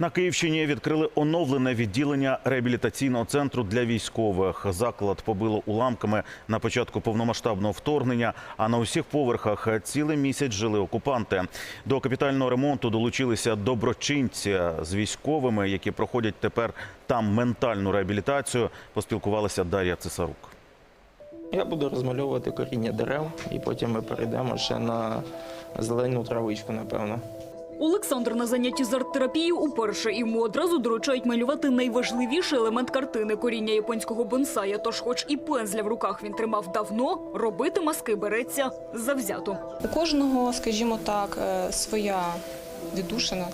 На Київщині відкрили оновлене відділення реабілітаційного центру для військових. Заклад побило уламками на початку повномасштабного вторгнення. А на усіх поверхах цілий місяць жили окупанти. До капітального ремонту долучилися доброчинці з військовими, які проходять тепер там ментальну реабілітацію. Поспілкувалася Дар'я Цесарук. Я буду розмальовувати коріння дерев, і потім ми перейдемо ще на зелену травичку, напевно. Олександр на занятті з арт-терапією уперше йому одразу доручають малювати найважливіший елемент картини коріння японського бонсая. Тож, хоч і пензля в руках він тримав давно, робити маски береться завзято. У кожного, скажімо так, е, своя віддушина,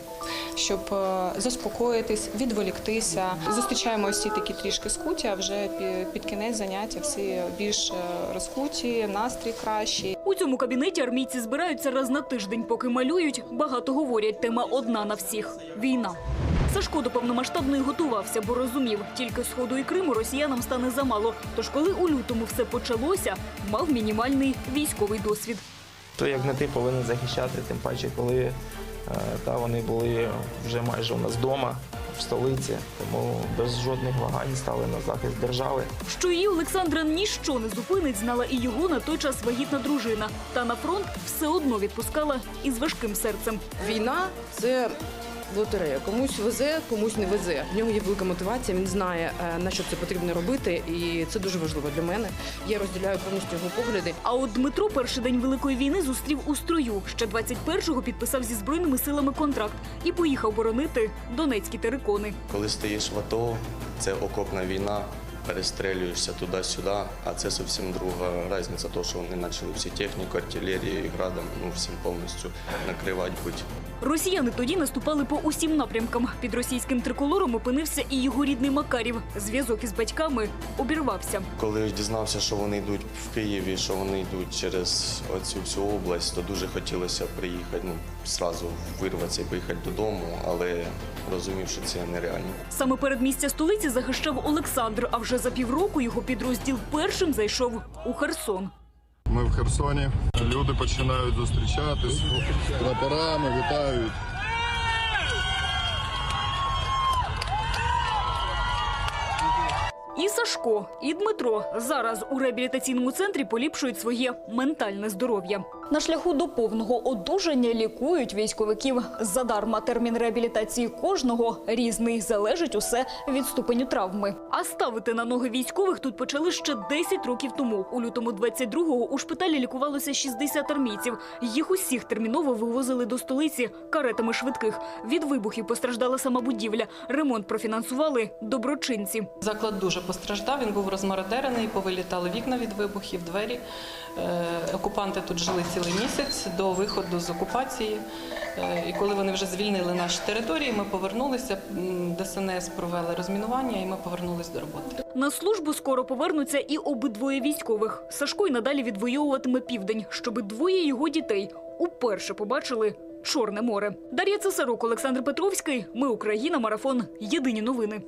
щоб е, заспокоїтись, відволіктися. Зустрічаємо всі такі трішки скуті, а вже під кінець заняття всі більш е, розкуті, настрій кращий. У цьому кабінеті армійці збираються раз на тиждень, поки малюють. Багато говорять. Тема одна на всіх війна. Сашко до повномасштабної готувався, бо розумів, тільки сходу і Криму росіянам стане замало. Тож, коли у лютому все почалося, мав мінімальний військовий досвід. То як не ти повинен захищати, тим паче, коли та вони були вже майже у нас вдома, в столиці, тому без жодних вагань стали на захист держави. Що її Олександра ніщо не зупинить, знала і його на той час вагітна дружина. Та на фронт все одно відпускала із важким серцем. Війна це лотерея. Комусь везе, комусь не везе. В нього є велика мотивація. Він знає е, на що це потрібно робити, і це дуже важливо для мене. Я розділяю повністю його погляди. А от Дмитро перший день великої війни зустрів у строю. Ще 21-го підписав зі збройними силами контракт і поїхав боронити донецькі терикони. Коли стоїш в АТО, це окопна війна, перестрелюєшся туди-сюди, а це зовсім друга різниця, тому що вони почали всі техніку, артилерію і градом, ну всім повністю накривати будь. Росіяни тоді наступали по усім напрямкам. Під російським триколором опинився і його рідний Макарів. Зв'язок із батьками обірвався. Коли дізнався, що вони йдуть в Києві, що вони йдуть через оцю всю область, то дуже хотілося приїхати, ну, зразу вирватися і поїхати додому, але розумів, що це нереально. Саме перед місця столиці захищав Олександр. А вже за півроку його підрозділ першим зайшов у Херсон. Ми в Херсоні. Люди починають зустрічатись прапорами, вітають. І Сашко, і Дмитро зараз у реабілітаційному центрі поліпшують своє ментальне здоров'я. На шляху до повного одужання лікують військовиків задарма. Термін реабілітації кожного різний. Залежить усе від ступеню травми. А ставити на ноги військових тут почали ще 10 років тому. У лютому 22-го у шпиталі лікувалося 60 армійців. Їх усіх терміново вивозили до столиці каретами швидких. Від вибухів постраждала сама будівля. Ремонт профінансували доброчинці. Заклад дуже постраждав. Він був розмародерений, повилітали вікна від вибухів, двері. Е, Окупанти тут жили цілий місяць до виходу з окупації. Е, І коли вони вже звільнили наші території, ми повернулися. ДСНС провели розмінування, і ми повернулися до роботи. На службу скоро повернуться і обидвоє військових. Сашко й надалі відвоюватиме південь, щоби двоє його дітей уперше побачили Чорне море. Дар'я Цесарук, Олександр Петровський. Ми Україна. Марафон. Єдині новини.